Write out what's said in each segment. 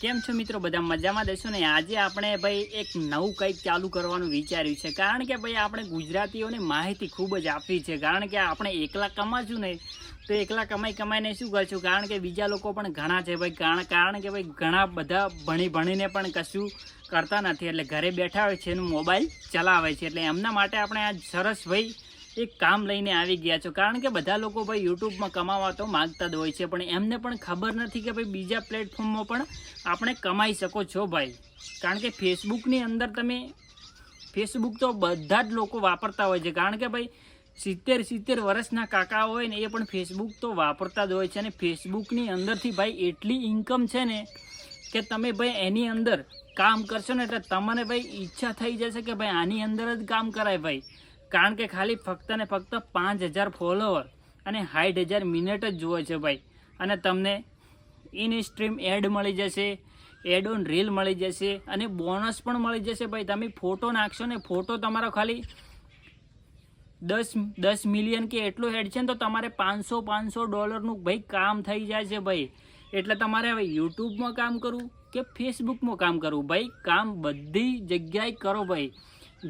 કેમ છો મિત્રો? બધા મજામાં દેશો ને આજે આપણે ભાઈ એક નવું કંઈક ચાલુ કરવાનું વિચાર્યું છે. કારણ કે ભાઈ આપણે ગુજરાતીઓને માહિતી ખૂબ જ આપવી છે. કારણ કે આપણે એકલા કમાશું ને તો એકલા કમાઈ કમાઈને શું કરશું? કારણ કે બીજા લોકો પણ ઘણા છે ભાઈ. કારણ કારણ કે ભાઈ ઘણા બધા ભણી ભણીને પણ કશું કરતા નથી. એટલે ઘરે બેઠા હોય છે એનું મોબાઈલ ચલાવે છે. એટલે એમના માટે આપણે આ સરસ ભાઈ એક કામ લઈને આવી ગયા છો. કારણ કે બધા લોકો ભાઈ યુટ્યુબમાં કમાવા તો માગતા જ હોય છે, પણ એમને પણ ખબર નથી કે ભાઈ બીજા પ્લેટફોર્મમાં પણ આપણે કમાઈ શકો છો ભાઈ. કારણ કે ફેસબુકની અંદર તમે, ફેસબુક તો બધા જ લોકો વાપરતા હોય છે. કારણ કે ભાઈ સિત્તેર સિત્તેર વર્ષના કાકા હોય ને એ પણ ફેસબુક તો વાપરતા જ હોય છે. અને ફેસબુકની અંદરથી ભાઈ એટલી ઇન્કમ છે ને કે તમે ભાઈ એની અંદર કામ કરશો ને એટલે તમને ભાઈ ઈચ્છા થઈ જશે કે ભાઈ આની અંદર જ કામ કરાય ભાઈ. કારણ કે ખાલી ફક્ત ને ફક્ત પાંચ હજાર ફોલોવર અને સાઠ હજાર મિનિટ જ જુએ છે ભાઈ. અને તમને ઇન સ્ટ્રીમ એડ મળી જશે એડ ઓન રીલ મળી જશે અને બોનસ પણ મળી જશે ભાઈ. તમે ફોટો નાખશો ને ફોટો તમારો ખાલી દસ દસ મિલિયન કે એટલું હેડ છે ને તો તમારે પાંચસો પાંચસો ડોલરનું ભાઈ કામ થઈ જાય છે ભાઈ. એટલે તમારે હવે યુટ્યુબમાં કામ કરવું કે ફેસબુકમાં કામ કરવું? ભાઈ, કામ બધી જગ્યાએ કરો ભાઈ.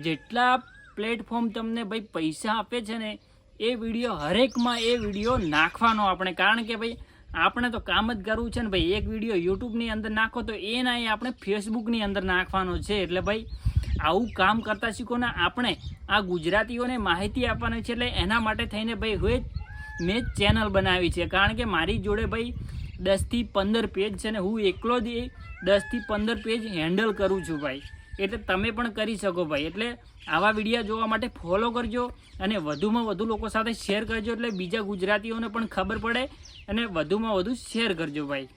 જેટલા પ્લેટફોર્મ તમને ભાઈ પૈસા આપે છે ને, એ વીડિયો હરેકમાં એ વીડિયો નાખવાનો આપણે. કારણ કે ભાઈ, આપણે તો કામ જ કરવું છે ને ભાઈ. એક વીડિયો યુટ્યુબની અંદર નાખો તો એ ના એ આપણે ફેસબુકની અંદર નાખવાનો છે. એટલે ભાઈ, આવું કામ કરતા શીખો ને આપણે આ ગુજરાતીઓને માહિતી આપવાની છે એટલે એના માટે થઈને ભાઈ હવે મેં ચેનલ બનાવી છે. કારણ કે મારી જોડે ભાઈ દસથી પંદર પેજ છે ને હું એકલો જ એ દસથી પંદર પેજ હેન્ડલ કરું છું ભાઈ. એટલે તમે પણ કરી શકો ભાઈ. એટલે આવા વીડિયો જોવા માટે ફોલો કરજો અને વધુમાં વધુ લોકો સાથે શેર કરજો. એટલે બીજા ગુજરાતીઓને પણ ખબર પડે અને વધુમાં વધુ શેર કરજો ભાઈ.